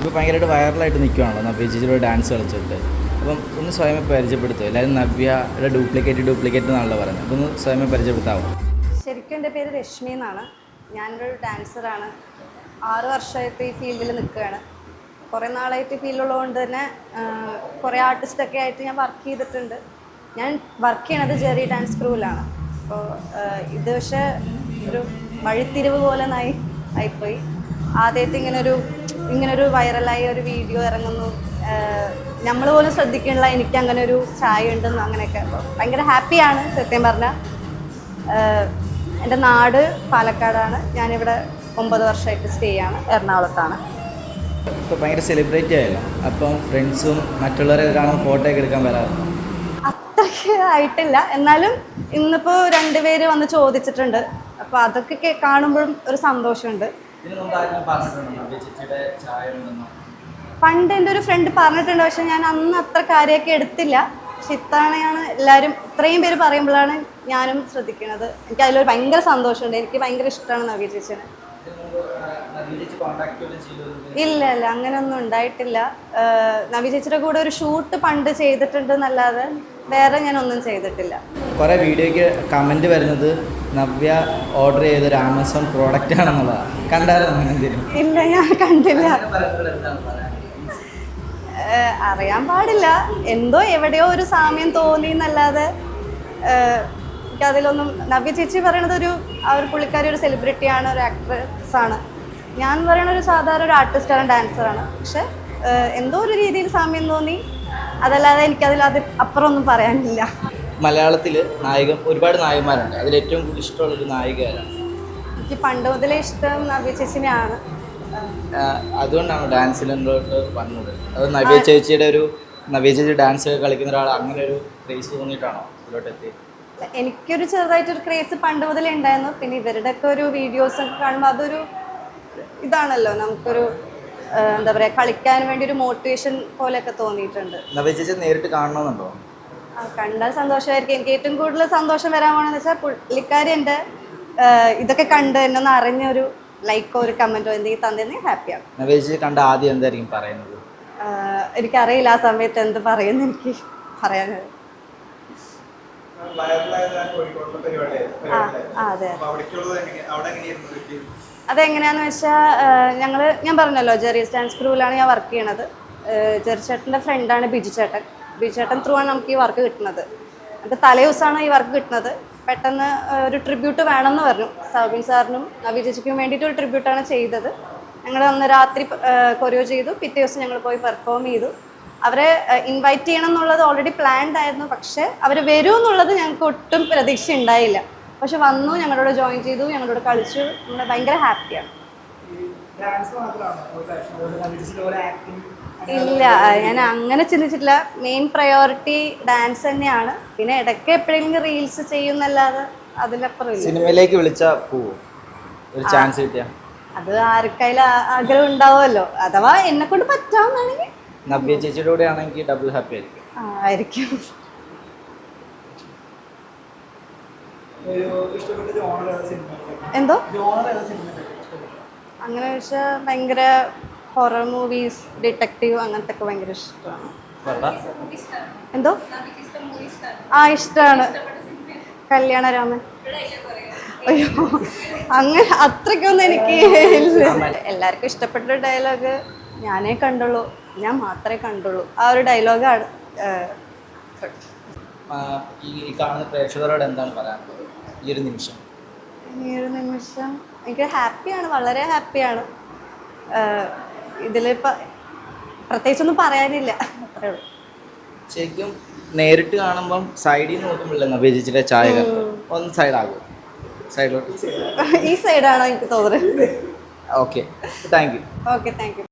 ഇപ്പോൾ ഭയങ്കരമായിട്ട് വൈറലായിട്ട് നിൽക്കുകയാണല്ലോ നവ്യ ചേച്ചിയുടെ ഡാൻസ് കളിച്ചിട്ട്. അപ്പം ഒന്ന് സ്വയമേ പരിചയപ്പെടുത്തും. എല്ലാവരും നവ്യയുടെ ഡ്യൂപ്ലിക്കേറ്റ് ഡ്യൂപ്ലിക്കേറ്റ് എന്നാണല്ലോ പറയുന്നത്. ഒന്ന് സ്വയമേ പരിചയപ്പെടുത്താവും? ശരിക്കും എന്റെ പേര് രശ്മി എന്നാണ്. ഞാനൊരു ഡാൻസറാണ് ആറ് വർഷമായിട്ട് ഈ ഫീൽഡിൽ നിൽക്കുകയാണ്. കുറേ നാളായിട്ട് ഫീൽഡുള്ളതുകൊണ്ട് തന്നെ കുറേ ആർട്ടിസ്റ്റൊക്കെ ആയിട്ട് ഞാൻ വർക്ക് ചെയ്തിട്ടുണ്ട്. ഞാൻ വർക്ക് ചെയ്യണത് ജെറി ഡാൻസ് ക്രൂവിലാണ് അപ്പോൾ ഇത് പക്ഷേ ഒരു വഴിത്തിരിവ് പോലെ നായി ആയിപ്പോയി. ആദ്യത്തെ ഇങ്ങനൊരു ഇങ്ങനൊരു വൈറലായ ഒരു വീഡിയോ ഇറങ്ങുന്നു. നമ്മൾ പോലും ശ്രദ്ധിക്കണില്ല എനിക്ക് അങ്ങനെ ഒരു ചായ ഉണ്ടെന്ന് അങ്ങനെയൊക്കെ. ഭയങ്കര ഹാപ്പിയാണ് സത്യം പറഞ്ഞാൽ എന്റെ നാട് പാലക്കാടാണ്. ഞാനിവിടെ ഒമ്പത് വർഷമായിട്ട് സ്റ്റേ ആണ്. എറണാകുളത്താണ്. ഇപ്പോൾ ഭയങ്കര സെലിബ്രേറ്റ് ആയല്ലോ. അപ്പം ഫ്രണ്ട്സും മറ്റുള്ളവരെ കാണുമ്പോൾ ഫോട്ടോ ഒക്കെ എടുക്കാൻ വരാറുണ്ട്? അത്രയ്ക്ക് ആയിട്ടില്ല. എന്നാലും ഇന്നിപ്പോൾ രണ്ടുപേര് വന്ന് ചോദിച്ചിട്ടുണ്ട്. അപ്പോൾ അതൊക്കെ കാണുമ്പോഴും ഒരു സന്തോഷമുണ്ട്. പണ്ട് എന്റെ ഒരു ഫ്രണ്ട് പറഞ്ഞിട്ടുണ്ട് പക്ഷെ ഞാൻ അന്ന് അത്ര കാര്യമൊക്കെ എടുത്തില്ല. പക്ഷെ ഇത്തവണയാണ് എല്ലാവരും ഇത്രയും പേര് പറയുമ്പോഴാണ് ഞാനും ശ്രദ്ധിക്കുന്നത്. എനിക്ക് അതിലൊരു ഭയങ്കര സന്തോഷമുണ്ട്. എനിക്ക് ഭയങ്കര ഇഷ്ടമാണ് നവ്യ ചേച്ചിനെ. ഇല്ല ഇല്ല അങ്ങനെയൊന്നും ഉണ്ടായിട്ടില്ല. നവീ ചേച്ചിയുടെ കൂടെ ഒരു ഷൂട്ട് പണ്ട് ചെയ്തിട്ടുണ്ട് എന്നല്ലാതെ വേറെ ഞാൻ ഒന്നും ചെയ്തിട്ടില്ല. കുറേ വീഡിയോയ്ക്ക് കമന്റ് വരുന്നത് നവ്യ ഓർഡർ ചെയ്തൊരു ആമസോൺ പ്രോഡക്റ്റ് ആണെന്നുള്ളതാണ് കണ്ടായിരുന്നു ഇല്ല ഞാൻ കണ്ടില്ല. അറിയാൻ പാടില്ല. എന്തോ എവിടെയോ ഒരു സാമ്യം തോന്നി എന്നല്ലാതെ അതിലൊന്നും എനിക്കതിലൊന്നും നവ്യ ചേച്ചി പറയണത് ഒരു ആ ഒരു പുള്ളിക്കാരി ഒരു സെലിബ്രിറ്റിയാണ് ഒരു ആക്ട്രസ് ആണ്. ഞാൻ പറയണ ഒരു സാധാരണ ഒരു ആർട്ടിസ്റ്റാണ് ഡാൻസറാണ് പക്ഷെ എന്തോ ഒരു രീതിയിൽ സാമ്യം തോന്നി. അതല്ലാതെ എനിക്കതിൽ അത് അപ്പുറം ഒന്നും പറയാനില്ല. മലയാളത്തിൽ നായകൻ ഒരുപാട് നായകന്മാരുണ്ട്. അതിൽ ഏറ്റവും കൂടുതൽ ഇഷ്ടമുള്ള ഒരു നായികയാണ് എനിക്ക് പണ്ട് മുതലേ ഇഷ്ടം നവ്യ ചേച്ചിനെയാണ്. അതുകൊണ്ടാണ് ഡാൻസിലോട്ട് വന്നത്. അത് നവ്യ ചേച്ചിയുടെ ഒരു നവ്യ ചേച്ചി ഡാൻസ് കളിക്കുന്ന ഒരാൾ അങ്ങനെ ഒരു ക്രേസ് തോന്നിയിട്ടാണോ ഇതിലോട്ട് എത്തി? എനിക്കൊരു ചെറുതായിട്ടൊരു ക്രേസ് പണ്ട് മുതലേ ഉണ്ടായിരുന്നു. പിന്നെ ഇവരുടെയൊക്കെ ഒരു വീഡിയോസ് ഒക്കെ കാണുമ്പോൾ അതൊരു ഇതാണല്ലോ നമുക്കൊരു എന്താ പറയാ കളിക്കാൻ വേണ്ടി ഒരു മോട്ടിവേഷൻ പോലെയൊക്കെ തോന്നിയിട്ടുണ്ട്. നവ്യ ചേച്ചി നേരിട്ട് കാണണമെന്നുണ്ടോ ആ, കണ്ടാൽ സന്തോഷമായിരിക്കും. എനിക്ക് ഏറ്റവും കൂടുതൽ സന്തോഷം വരാൻ പോണെന്ന് വെച്ചാൽ പുള്ളിക്കാരി എന്റെ ഇതൊക്കെ കണ്ട് എന്നെ ഒന്ന് അറിഞ്ഞൊരു ലൈക്കോ ഒരു കമന്റോ എന്തെങ്കിലും തന്നിരുന്നെങ്കിൽ ഹാപ്പിയാണ് നവ്യ ചേച്ചി കണ്ട ആദ്യം എന്തായിരിക്കും പറയുന്നത്? എനിക്കറിയില്ല ആ സമയത്ത് എന്ത് പറയുന്നു എനിക്ക് പറയാൻ. അതെ അതെങ്ങനെയാന്ന് വെച്ചാൽ ഞങ്ങൾ ഞാൻ പറഞ്ഞല്ലോ ജെറി സ്റ്റാൻസ് ക്രൂവിലാണ് ഞാൻ വർക്ക് ചെയ്യണത്. ജെറി ചേട്ടന്റെ ഫ്രണ്ടാണ് ബിജു ചേട്ടൻ. ബിജു ചേട്ടൻ ത്രൂ ആണ് നമുക്ക് ഈ വർക്ക് കിട്ടുന്നത്. അത് തലേ ദിവസമാണ് ഈ വർക്ക് കിട്ടുന്നത്. പെട്ടെന്ന് ഒരു ട്രിബ്യൂട്ട് വേണമെന്ന് പറഞ്ഞു. സൗബിൻ സാറിനും നവി ചേച്ചിക്കും വേണ്ടിയിട്ട് ഒരു ട്രിബ്യൂട്ടാണ് ചെയ്തത്. ഞങ്ങൾ അന്ന് രാത്രി കൊറിയോ ചെയ്തു. പിറ്റേ ദിവസം ഞങ്ങൾ പോയി പെർഫോം ചെയ്തു. അവരെ ഇൻവൈറ്റ് ചെയ്യണം എന്നുള്ളത് ഓൾറെഡി പ്ലാൻഡ് ആയിരുന്നു. പക്ഷേ അവർ വരും എന്നുള്ളത് ഞങ്ങൾക്ക് ഒട്ടും പ്രതീക്ഷ ഉണ്ടായില്ല. പക്ഷെ വന്നു ഞങ്ങളോട് ജോയിൻ ചെയ്തു ഞങ്ങളോട് കളിച്ചു. നമ്മൾ ഭയങ്കര ഹാപ്പിയാണ് ഇല്ല ഞാൻ അങ്ങനെ ചിന്തിച്ചിട്ടില്ല. മെയിൻ പ്രയോറിറ്റി ഡാൻസ് തന്നെയാണ്. പിന്നെ ഇടയ്ക്ക് എപ്പോഴെങ്കിലും റീൽസ് ചെയ്യുന്നല്ലാതെ അതിലപ്പുറം സിനിമയിലേക്ക് വിളിച്ചാൽ പോവോ. ഒരു ചാൻസ് കിട്ടിയ. അത് ആർക്കായാലും ആഗ്രഹം ഉണ്ടാവുമല്ലോ. അഥവാ എന്നെ കൊണ്ട് പറ്റാവുന്നാണെങ്കിൽ നവ്യ ചേച്ചിയുടെ കൂടെ ആണെങ്കിൽ ഡബിൾ ഹാപ്പി ആയിരിക്കും. ആ, ആയിരിക്കും എന്തോ? അങ്ങനെ വെച്ചാൽ ഭയങ്കര ഹൊറർ മൂവീസ് ഡിറ്റക്റ്റീവ് അങ്ങനത്തെ ഒക്കെ ഭയങ്കര ഇഷ്ടമാണ്. എന്തോ? ആ ഇഷ്ടമാണ്. കല്യാണരാമൻ. അയ്യോ അങ്ങനെ അത്രയ്ക്കൊന്നും എനിക്ക് ഇല്ല. എല്ലാവർക്കും ഇഷ്ടപ്പെട്ട ഡയലോഗ് ഞാനേ കണ്ടുള്ളൂ ഞാൻ മാത്രമേ കണ്ടുള്ളൂ. ആ ഒരു ഡയലോഗാണ് ഈ കാണുന്ന പ്രേക്ഷകരോട് എന്താണ് പറയാനുള്ളത് ഈ ഒരു നിമിഷം. ഈ ഒരു നിമിഷം എനിക്ക് ഹാപ്പിയാണ് വളരെ ഹാപ്പിയാണ്. ഇതിലിപ്പോൾ പ്രത്യേകിച്ചൊന്നും പറയാനില്ല അത്രേ ഉള്ളൂ. ശരിക്കും നേരിട്ട് കാണുമ്പം സൈഡിൽ നോക്കുമ്പോഴല്ലോ ചേച്ചിയുടെ ചായ ഒന്ന് സൈഡാകും സൈഡിലോട്ട് ഈ സൈഡാണോ എനിക്ക് തോന്നുന്നത്? Okay thank you okay thank you